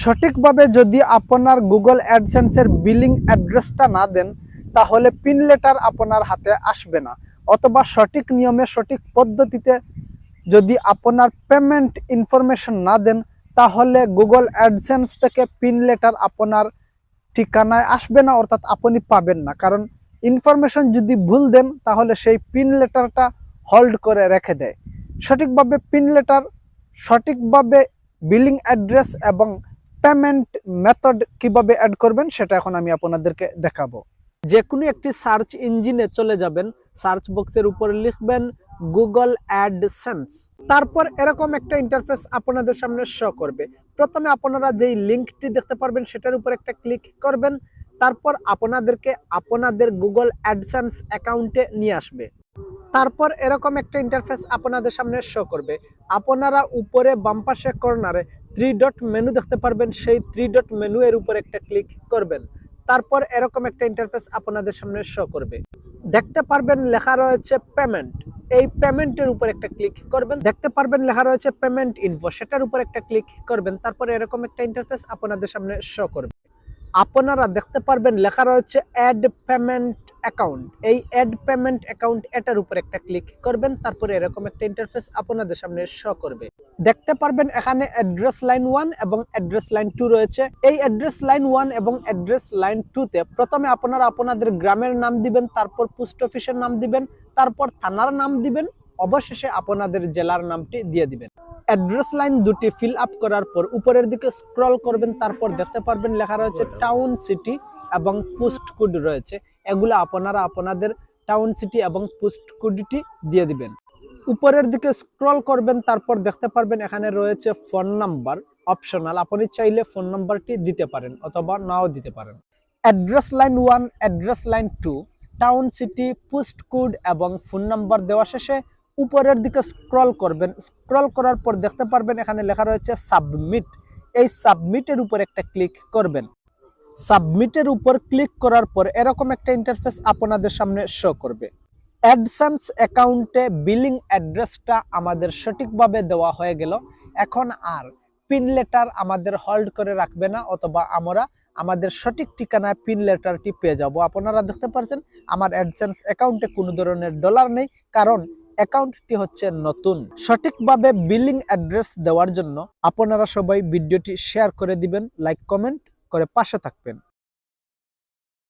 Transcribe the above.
সঠিকভাবে যদি আপনার গুগল অ্যাডসেন্সের বিলিং অ্যাড্রেসটা না দেন, তাহলে পিন লেটার আপনার হাতে আসবে না। অথবা সঠিক নিয়মে, সঠিক পদ্ধতিতে যদি আপনার পেমেন্ট ইনফরমেশন না দেন, তাহলে গুগল অ্যাডসেন্স থেকে পিন লেটার আপনার ঠিকানায় আসবে না, অর্থাৎ আপনি পাবেন না। কারণ ইনফরমেশন যদি ভুল দেন, তাহলে সেই পিন লেটারটা হোল্ড করে রেখে দেয়। সঠিকভাবে পিন লেটার সঠিকভাবে বিলিং অ্যাড্রেস এবং পেমেন্ট মেথড কীভাবে অ্যাড করবেন সেটা এখন আমি আপনাদেরকে দেখাবো। যে কোনো একটি সার্চ ইঞ্জিনে চলে যাবেন সার্চ বক্সের উপরে লিখবেন গুগল অ্যাড সেন্স তারপর এরকম একটা ইন্টারফেস আপনাদের সামনে শো করবে। প্রথমে আপনারা যেই লিঙ্কটি দেখতে পারবেন সেটার উপর একটা ক্লিক করবেন, তারপর আপনাদেরকে আপনাদের গুগল অ্যাডসেন্স অ্যাকাউন্টে নিয়ে আসবে। তারপর এরকম একটা ইন্টারফেস আপনাদের সামনে শো করবে। আপনারা উপরে বাম পাশে কর্নারে থ্রি ডট মেনু দেখতে পারবেন, সেই থ্রি ডট মেনু এর উপর একটা ক্লিক করবেন। তারপর এরকম একটা ইন্টারফেস আপনাদের সামনে শো করবে। দেখতে পারবেন লেখা রয়েছে পেমেন্ট এই পেমেন্টের উপর একটা ক্লিক করবেন। দেখতে পারবেন লেখা রয়েছে পেমেন্ট ইনফো সেটার উপর একটা ক্লিক করবেন। তারপর এরকম একটা ইন্টারফেস আপনাদের সামনে শো করবে। আপনারা দেখতে পারবেন লেখা রয়েছে অ্যাড পেমেন্ট অ্যাকাউন্ট এই অ্যাড পেমেন্ট অ্যাকাউন্ট এটার উপর একটা ক্লিক করবেন তারপরে এরকম একটা ইন্টারফেস আপনাদের সামনে শো করবে। দেখতে পারবেন এখানে অ্যাড্রেস লাইন ওয়ান এবং অ্যাড্রেস লাইন টু রয়েছে। এই অ্যাড্রেস লাইন ওয়ান এবং অ্যাড্রেস লাইন টুতে প্রথমে আপনারা আপনাদের গ্রামের নাম দিবেন তারপর পোস্ট অফিসের নাম দিবেন তারপর থানার নাম দিবেন অবশেষে আপনাদের জেলার নামটি দিয়ে দিবেন। অ্যাড্রেস লাইন দুটি ফিল আপ করার পর উপরের দিকে স্ক্রল করবেন তারপর দেখতে পারবেন লেখা রয়েছে টাউন সিটি এবং পোস্ট কোড রয়েছে। এগুলো আপনারা আপনাদের টাউন সিটি এবং পোস্ট কোডটি দিয়ে দিবেন। উপরের দিকে স্ক্রল করবেন, তারপর দেখতে পারবেন এখানে রয়েছে ফোন নাম্বার অপশনাল আপনি চাইলে ফোন নাম্বারটি দিতে পারেন অথবা নাও দিতে পারেন। Address line one address line two town city post code এবং ফোন নাম্বার দেওয়া শেষে উপরের দিকে স্ক্রল করবেন। স্ক্রল করার পর দেখতে পারবেন এখানে লেখা রয়েছে সাবমিট এই সাবমিটের উপর একটা ক্লিক করবেন। সাবমিটের উপর ক্লিক করার পর এরকম একটা ইন্টারফেস আপনাদের সামনে শো করবে। অ্যাডসেন্স অ্যাকাউন্টে বিলিং অ্যাড্রেসটা আমাদের সঠিকভাবে দেওয়া হয়ে গেল। এখন আর পিন লেটার আমাদের হোল্ড করে রাখবে না, অথবা আমরা আমাদের সঠিক ঠিকানায় পিন লেটারটি পেয়ে যাব। আপনারা দেখতে পাচ্ছেন আমার অ্যাডসেন্স অ্যাকাউন্টে কোনো ধরনের ডলার নেই, কারণ অ্যাকাউন্টটি হচ্ছে নতুন। সঠিকভাবে বিলিং অ্যাড্রেস দেওয়ার জন্য আপনারা সবাই ভিডিওটি শেয়ার করে দিবেন লাইক কমেন্ট করে পাশে থাকবেন।